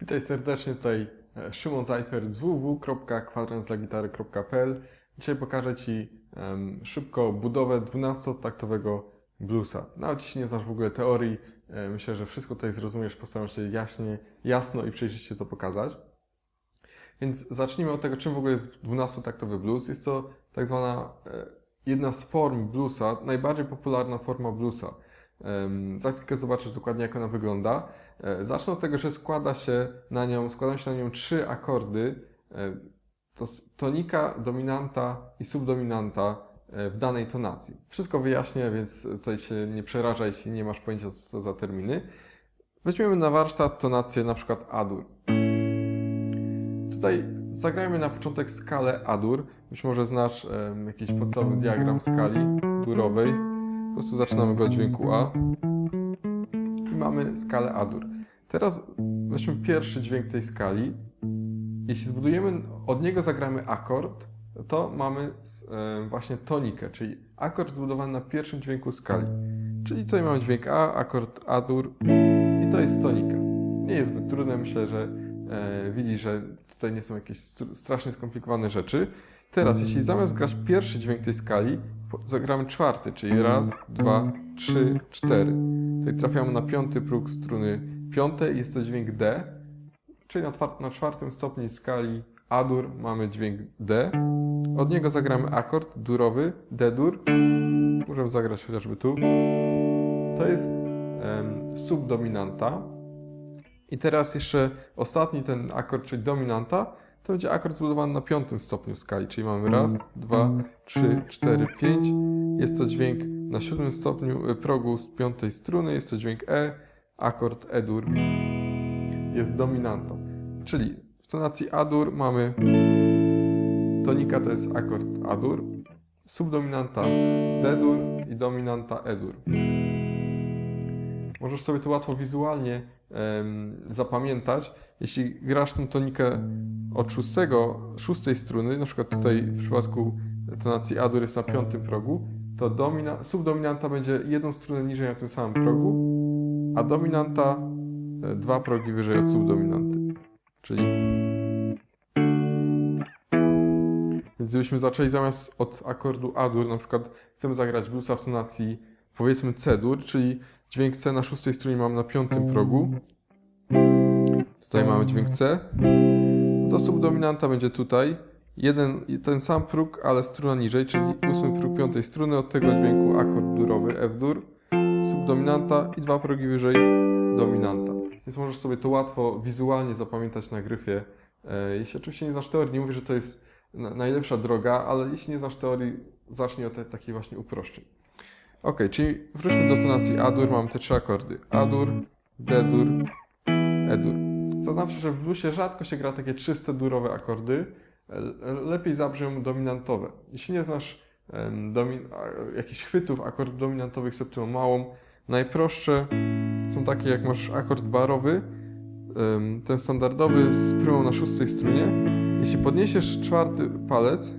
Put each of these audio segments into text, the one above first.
Witaj serdecznie, tutaj e, Szymon Zajfer z Dzisiaj pokażę Ci em, szybko budowę 12-taktowego bluesa. Nawet jeśli nie znasz w ogóle teorii, e, myślę, że wszystko tutaj zrozumiesz, postaram się jaśnie, jasno i przejrzyście to pokazać. Więc zacznijmy od tego, czym w ogóle jest 12-taktowy blues. Jest to tak zwana e, jedna z form bluesa, najbardziej popularna forma bluesa. Za chwilkę zobaczysz dokładnie, jak ona wygląda. E, Zacznę od tego, że składa się na nią, składają się na nią trzy akordy. E, To tonika, dominanta i subdominanta w danej tonacji. Wszystko wyjaśnię, więc tutaj się nie przerażaj, jeśli nie masz pojęcia, co to za terminy. Weźmiemy na warsztat tonację na przykład A-dur. Tutaj zagrajmy na początek skalę A-dur. Być może znasz em, jakiś podstawowy diagram skali durowej. Po prostu zaczynamy go od dźwięku A i mamy skalę A-dur. Teraz weźmy pierwszy dźwięk tej skali. Jeśli zbudujemy, od niego zagramy akord, to mamy właśnie tonikę, czyli akord zbudowany na pierwszym dźwięku skali. Czyli tutaj mamy dźwięk A, akord A-dur i to jest tonika. Nie jest zbyt trudne, myślę, że e, widzisz, że tutaj nie są jakieś str- strasznie skomplikowane rzeczy. Teraz, jeśli zamiast grać pierwszy dźwięk tej skali, zagramy czwarty, czyli raz, dwa, trzy, cztery. Tutaj trafiamy na piąty próg struny piątej, jest to dźwięk D, czyli na, czwartym stopniu skali A-dur mamy dźwięk D. Od niego zagramy akord durowy, D-dur. Możemy zagrać chociażby tu. To jest subdominanta. I teraz jeszcze ostatni ten akord, czyli dominanta, to będzie akord zbudowany na piątym stopniu skali, czyli mamy raz, dwa, trzy, cztery, pięć. Jest to dźwięk na siódmym stopniu y, progu z piątej struny, jest to dźwięk E, akord E-dur jest dominantą. Czyli w tonacji A-dur mamy tonika to jest akord A-dur, subdominanta D-dur i dominanta E-dur. Możesz sobie to łatwo wizualnie zapamiętać. Jeśli grasz tą tonikę od szóstego, szóstej struny, na przykład tutaj w przypadku tonacji A-dur jest na piątym progu, to domina, subdominanta będzie jedną strunę niżej na tym samym progu, a dominanta e, dwa progi wyżej od subdominanty. Czyli. Więc gdybyśmy zaczęli zamiast od akordu A-dur, na przykład chcemy zagrać bluesa w tonacji powiedzmy C-dur, czyli dźwięk C na szóstej stronie mamy na piątym progu. Tutaj mamy dźwięk C. To subdominanta będzie tutaj. Jeden, ten sam próg, ale struna niżej, czyli ósmy próg piątej struny. Od tego dźwięku akord durowy F-dur, subdominanta i dwa progi wyżej dominanta. Więc możesz sobie to łatwo wizualnie zapamiętać na gryfie. E, Jeśli oczywiście nie znasz teorii, nie mówię, że to jest na- najlepsza droga, ale jeśli nie znasz teorii, zacznij od takich właśnie uproszczeń. Ok, czyli wróćmy do tonacji A-dur. Mamy te trzy akordy. A-dur, D-dur, E-dur. Zaznaczę, że w bluesie rzadko się gra takie czyste durowe akordy. Lepiej zabrzmią dominantowe. Jeśli nie znasz a- jakichś chwytów akordów dominantowych septymą małą, najprostsze są takie jak masz akord barowy, ten standardowy z prymą na szóstej strunie. Jeśli podniesiesz czwarty palec,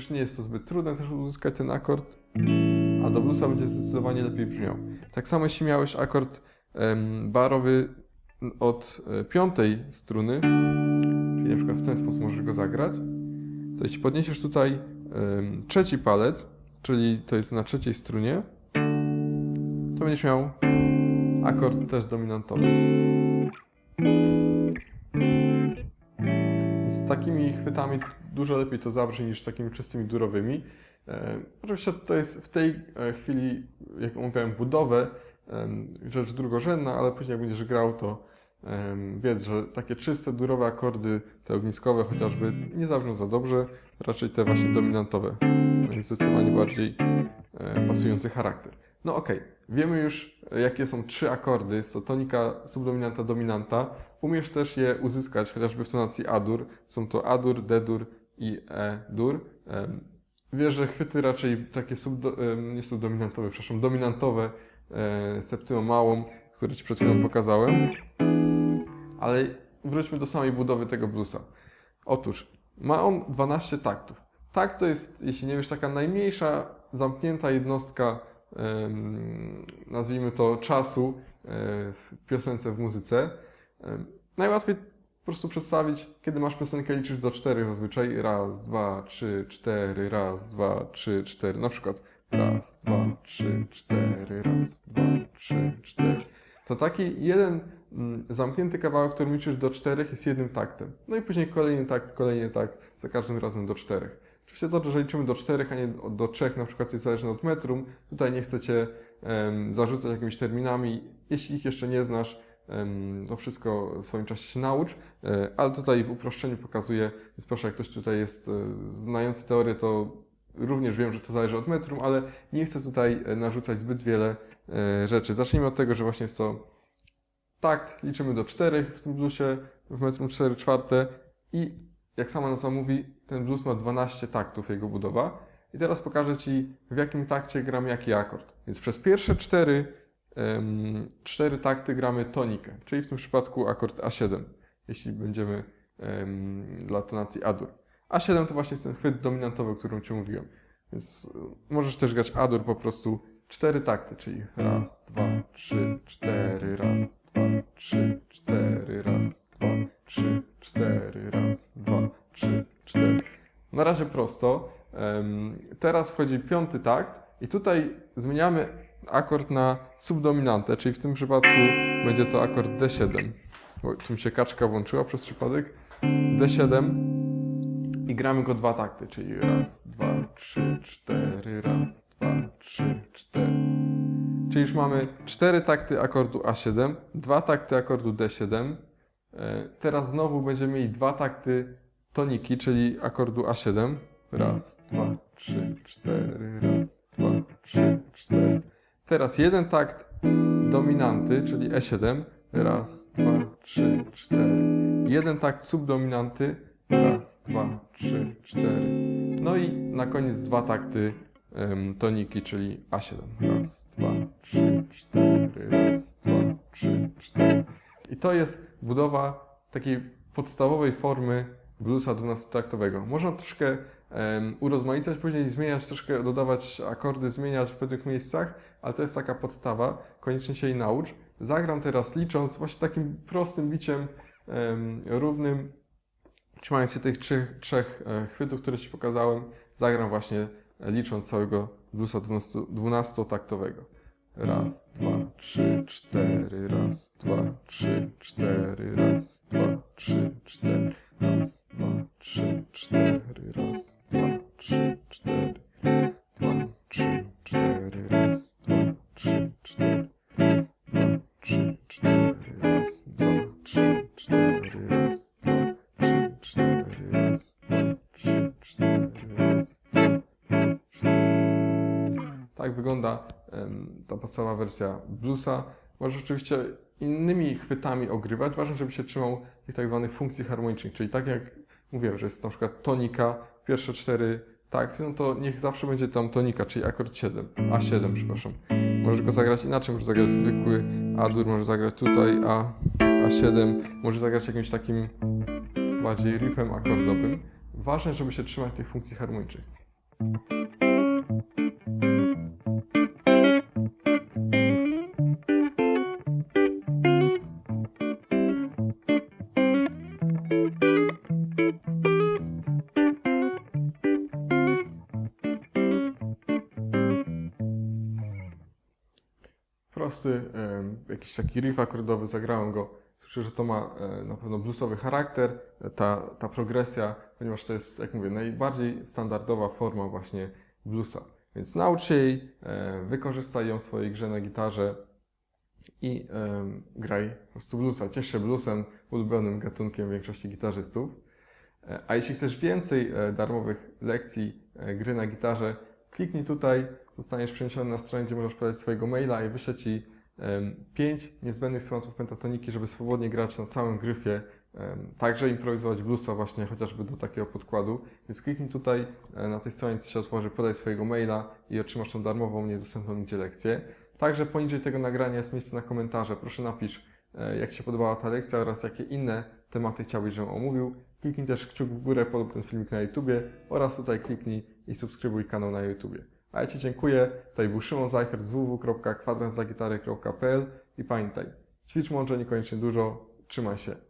Widzisz, nie jest to zbyt trudne też uzyskać ten akord, a do bluesa będzie zdecydowanie lepiej brzmiał. Tak samo jeśli miałeś akord barowy od e, piątej struny, czyli na przykład w ten sposób możesz go zagrać, to jeśli podniesiesz tutaj trzeci palec, czyli to jest na trzeciej strunie, to będziesz miał akord też dominantowy. Z takimi chwytami dużo lepiej to zabrzmi niż takimi czystymi durowymi. E, oczywiście to jest w tej e, chwili, jak mówiłem, budowę, rzecz drugorzędna, ale później jak będziesz grał, to wiedz, że takie czyste, durowe akordy, te ogniskowe chociażby, nie zabrzmią za dobrze, raczej te właśnie dominantowe, mają zdecydowanie bardziej e, pasujący charakter. No okej, wiemy już, jakie są trzy akordy, jest to tonika, subdominanta, dominanta. Umiesz też je uzyskać, chociażby w tonacji A-dur. Są to A-dur, D-dur i E-dur. Wiesz, że chwyty raczej takie subdo, nie subdominantowe, przepraszam, dominantowe, e, septymą małą, które Ci przed chwilą pokazałem. Ale wróćmy do samej budowy tego bluesa. Otóż Ma on 12 taktów. Takt to jest, jeśli nie wiesz, taka najmniejsza zamknięta jednostka, nazwijmy to czasu e, w piosence, w muzyce. Najłatwiej po prostu przedstawić, kiedy masz piosenkę, liczysz do czterech zazwyczaj. Raz, dwa, trzy, cztery, raz, dwa, trzy, cztery. Na przykład raz, dwa, trzy, cztery, raz, dwa, trzy, cztery. To taki jeden mm, zamknięty kawałek, który liczysz do czterech, jest jednym taktem. No i później kolejny takt, kolejny takt, za każdym razem do czterech. Oczywiście to, że liczymy do czterech, a nie do- trzech, na przykład jest zależne od metrum. Tutaj nie chcecie em, zarzucać jakimiś terminami. Jeśli ich jeszcze nie znasz, to wszystko w swoim czasie się naucz. E, ale tutaj w uproszczeniu pokazuję, więc proszę, jak ktoś tutaj jest e, znający teorię, to również wiem, że to zależy od metrum, ale nie chcę tutaj e, narzucać zbyt wiele rzeczy. Zacznijmy od tego, że właśnie jest to takt, liczymy do czterech w tym bluesie, w metrum 4 czwarte i jak sama nazwa mówi, ten blues ma 12 taktów, jego budowa. I teraz pokażę Ci, w jakim takcie gram jaki akord. Więc przez pierwsze cztery, cztery takty gramy tonikę, czyli w tym przypadku akord A7, jeśli będziemy em, dla tonacji A-dur. A7 to właśnie jest ten chwyt dominantowy, o którym Ci mówiłem. Więc y, możesz też grać A-dur po prostu cztery takty, czyli raz, dwa, trzy, cztery, raz, dwa, trzy, cztery, raz, dwa, trzy, cztery, raz, dwa, trzy, cztery. Na razie prosto. Teraz wchodzi piąty takt i tutaj zmieniamy akord na subdominantę, czyli w tym przypadku będzie to akord D7. Oj, tu mi się kaczka włączyła przez przypadek. D7 i gramy go dwa takty, czyli raz, dwa, trzy, cztery, raz, dwa, trzy, cztery. Czyli już mamy cztery takty akordu A7, dwa takty akordu D7. E, Teraz znowu będziemy mieli dwa takty toniki, czyli akordu A7. Raz, dwa, trzy, cztery, raz, dwa, trzy, cztery. Teraz jeden takt dominanty, czyli E7. Raz, dwa, trzy, cztery. Jeden takt subdominanty. Raz, dwa, trzy, cztery. No i na koniec dwa takty em, toniki, czyli A7. Raz, dwa, trzy, cztery. Raz, dwa, trzy, cztery. I to jest budowa takiej podstawowej formy bluesa 12-taktowego. Można troszkę urozmaicać, później zmieniać, troszkę dodawać akordy, zmieniać w pewnych miejscach, ale to jest taka podstawa. Koniecznie się jej naucz. Zagram teraz licząc właśnie takim prostym biciem em, równym, trzymając się tych trzech, trzech e, chwytów, które Ci pokazałem. Zagram właśnie licząc całego bluesa 12 12-taktowego. Raz, dwa, trzy, cztery, raz, dwa, trzy, cztery, raz, dwa, trzy, cztery, raz, dwa, trzy, cztery, raz, Tak wygląda ta podstawowa wersja bluesa. Możesz oczywiście innymi chwytami ogrywać. Ważne, żeby się trzymał tych tak zwanych funkcji harmonicznych, czyli tak jak mówiłem, że jest na przykład tonika, pierwsze cztery takty, no to niech zawsze będzie tam tonika, czyli akord 7, A7, przepraszam. Możesz go zagrać inaczej, możesz zagrać zwykły A-dur, możesz zagrać tutaj A, A7, możesz zagrać jakimś takim bardziej riffem akordowym. Ważne, żeby się trzymać tych funkcji harmonicznych. Prosty, jakiś taki riff akordowy, zagrałem go. Słyszę, że to ma e, na pewno bluesowy charakter, ta, ta progresja, ponieważ to jest, jak mówię, najbardziej standardowa forma właśnie bluesa. Więc naucz się jej, e, wykorzystaj ją w swojej grze na gitarze i graj po prostu bluesa. Ciesz się bluesem, ulubionym gatunkiem większości gitarzystów. E, A jeśli chcesz więcej darmowych lekcji gry na gitarze, kliknij tutaj, zostaniesz przeniesiony na stronę, gdzie możesz podać swojego maila i wyślę Ci em, pięć niezbędnych schematów pentatoniki, żeby swobodnie grać na całym gryfie, także improwizować bluesa właśnie chociażby do takiego podkładu. Więc kliknij tutaj e, na tej stronie, co się otworzy, podaj swojego maila i otrzymasz tą darmową, niedostępną nigdzie lekcję. Także poniżej tego nagrania jest miejsce na komentarze. Proszę napisz, jak Ci się podobała ta lekcja oraz jakie inne tematy chciałbyś, żebym omówił. Kliknij też kciuk w górę, polub ten filmik na YouTubie oraz tutaj kliknij i subskrybuj kanał na YouTubie. A ja Ci dziękuję. Tutaj był Szymon Zajchert z www.kwadrantzagitary.pl i pamiętaj, ćwicz mądrze, niekoniecznie dużo. Trzymaj się.